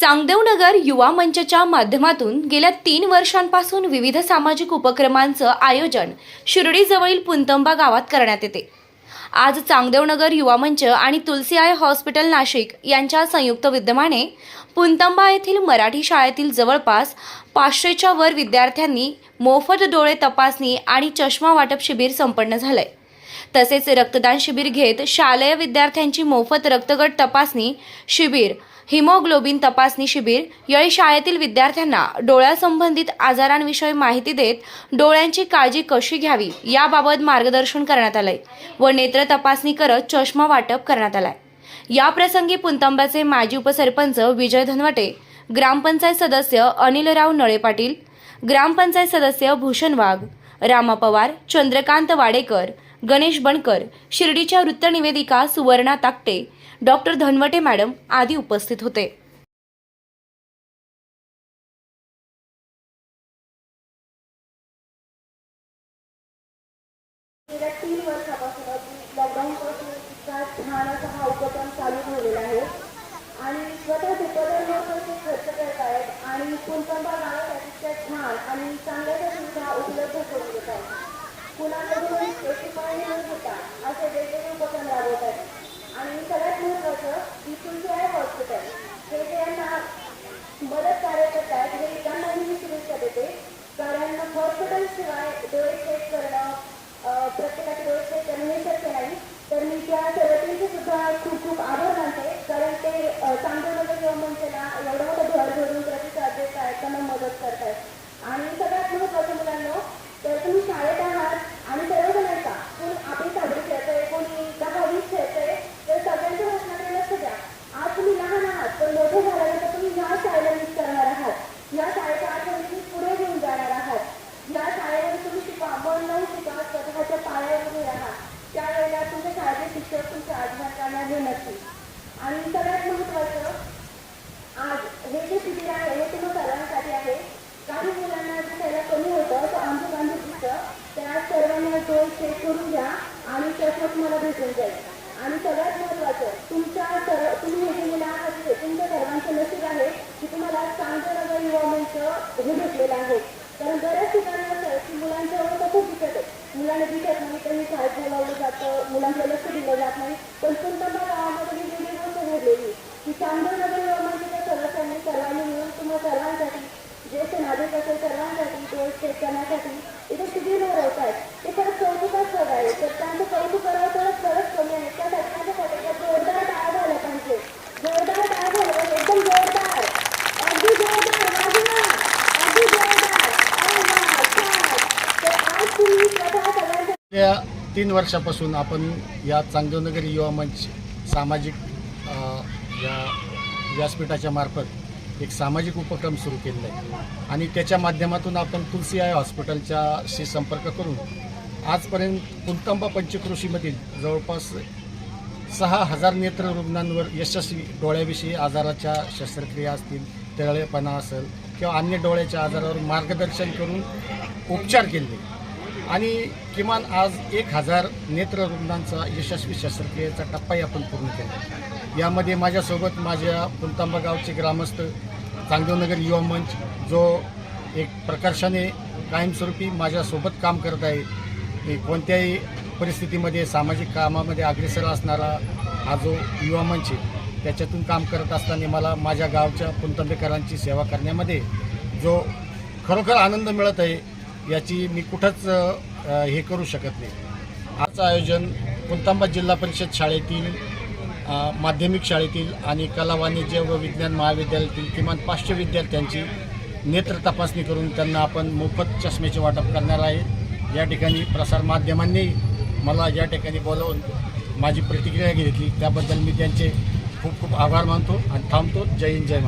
चांगदेवनगर युवा मंचच्या माध्यमातून गेल्या तीन वर्षांपासून विविध सामाजिक उपक्रमांचं आयोजन शिर्डीजवळील पुंतंबा गावात करण्यात येते. आज चांगदेवनगर युवा मंच आणि तुलसी आय हॉस्पिटल नाशिक यांच्या संयुक्त विद्यमाने पुंतंबा येथील मराठी शाळेतील जवळपास पाचशेच्या वर विद्यार्थ्यांनी मोफत डोळे तपासणी आणि चष्मा वाटप शिबिर संपन्न झालंय. तसेच रक्तदान शिबिर घेत शालेय विद्यार्थ्यांची मोफत रक्तगट तपासणी शिबिर हिमोग्लोबिन तपासणी शिबिर यावेळी शाळेतील विद्यार्थ्यांना डोळ्यासंबंधित आजारांविषयी माहिती देत डोळ्यांची काळजी कशी घ्यावी याबाबत मार्गदर्शन करण्यात आलंय व नेत्र तपासणी करत चष्मा वाटप करण्यात आलाय. या प्रसंगी पुंतंब्याचे माजी उपसरपंच विजय धनवटे ग्रामपंचायत सदस्य अनिलराव नळे पाटील ग्रामपंचायत सदस्य भूषण वाघ रामा पवार चंद्रकांत वाडेकर गणेश बनकर शिर्डीच्या वृत्तनिवेदिका सुवर्णा ताकटे डॉक्टर धनवटे मॅडम आदी उपस्थित होते. गेल्या तीन वर्षापासून लॉकडाऊनपासून इतका छान असा हा उपक्रम चालू झालेला आहे. आणि स्वतः खर्च करत आहेत आणि गावासाठी त्या छान आणि चांगल्या सुविधा उपलब्ध करून देत आहेत. कुणाकडून एक घेता असे वेगवेगळे उपक्रम राबवत आहेत आणि सगळ्यात महत्त्वाचं की तुमचे आहे हॉस्पिटल हे जे यांना मदत कार्य करत आहेत हे त्यांना मी शुभेच्छा देते कारण हॉस्पिटलशिवाय डोळे चेक करणं अ, प्रत्येकाचे डोळे चेक करणं हे शक्य नाही तर मी त्या तुमचा खूप खूप आभार मानते कारण ते अ, चांगदेवनगर म्हणते ना एवढं मोठं घर धरून प्रतिसाद देत आहेत त्यांना मदत करतायत. आणि सगळ्यात शिक्षक तुमच्या आजमान करणार हे नक्की आणि सगळ्यात महत्त्वाचं आज हे जे शिबिर आहे हे तुम्ही सर्वांसाठी आहे. काही मुलांना दिसायला कमी होतं तर आमचं गांधी दिसतं त्या सर्वांना डोळे चेक करून घ्या आणि त्याच्यात मला भेटून जाईल. आणि सगळ्यात महत्त्वाचं तुमच्या सर्व तुम्ही हे जे मुलं आहात तुमच्या सर्वांचं नशीब आहे की तुम्हाला चांगलं युवा मंच हे भेटलेलं आहे. कारण बऱ्याच ठिकाणी असं की मुलांच्या अवस्था खूप दिसत आहे मुलांना दिसत नाही तर शाळेत बोलावलं जातं मुलांच्या लक्ष दिलं जात नाही पण तुमच्या गावामध्ये ही वेगळी गोष्ट घडलेली की चांदोरनगर युवा मंचच्या सदस्यांनी सर्वांनी मिळून तुम्हा सर्वांसाठी ज्येष्ठ नागरिक असेल सर्वांसाठी डोळे चेक करण्यासाठी इथे शिबिर भरवत आहेत ते खरंच कौतुकास्पद आहे तर त्यांचं कौतुक करावं तर खरंच कमी आहे त्यासाठी त्यांच्यासाठी एकदा जोरदार टाळ्या झाल्या पाहिजे जोरदार टाळ्या झाल्या पाहिजे एकदम जोरदार अगदी जोरदार बाजूला अगदी जोरदार अरे वा छान तर आज तुम्ही स्वतः सगळ्यांच्या गेल्या तीन वर्षापासून आपण या चांगदेवनगर युवा मंच सामाजिक या व्यासपीठाच्या मार्फत एक सामाजिक उपक्रम सुरू केलेला आहे. आणि त्याच्या माध्यमातून आपण तुलसी आय हॉस्पिटलच्याशी संपर्क करून आजपर्यंत कुंटंबा पंचकृषीमधील जवळपास सहा हजार नेत्र रुग्णांवर यशस्वी डोळ्याविषयी आजाराच्या शस्त्रक्रिया असतील तळेपणा असेल किंवा अन्य डोळ्याच्या आजारावर मार्गदर्शन करून उपचार केले. आणि किमान आज एक हजार नेत्र रुग्णांचा यशस्वी शस्त्रक्रियेचा टप्पाही आपण पूर्ण केला. यामध्ये माझ्यासोबत माझ्या पुंतांबा गावचे ग्रामस्थ चांगदेवनगर युवा मंच जो एक प्रकर्षाने कायमस्वरूपी माझ्यासोबत काम करत आहे कोणत्याही परिस्थितीमध्ये सामाजिक कामामध्ये अग्रेसर असणारा हा जो युवा मंच आहे त्याच्यातून काम करत असताना मला माझ्या गावच्या पुंतंबेकरांची सेवा करण्यामध्ये जो खरोखर आनंद मिळत आहे याची मी कुठंच हे करू शकत नाही. आजचं आयोजन कुंतांबा जिल्हा परिषद शाळेतील माध्यमिक शाळेतील आणि कला वाणिज्य व विज्ञान महाविद्यालयातील किमान पाचशे विद्यार्थ्यांची नेत्र तपासणी करून त्यांना आपण मोफत चष्म्याचे वाटप करणार आहे. या ठिकाणी प्रसारमाध्यमांनी मला या ठिकाणी बोलावून माझी प्रतिक्रिया घेतली. त्याबद्दल मी त्यांचे खूप खूप आभार मानतो आणि थांबतो. जय हिंद जय महाराज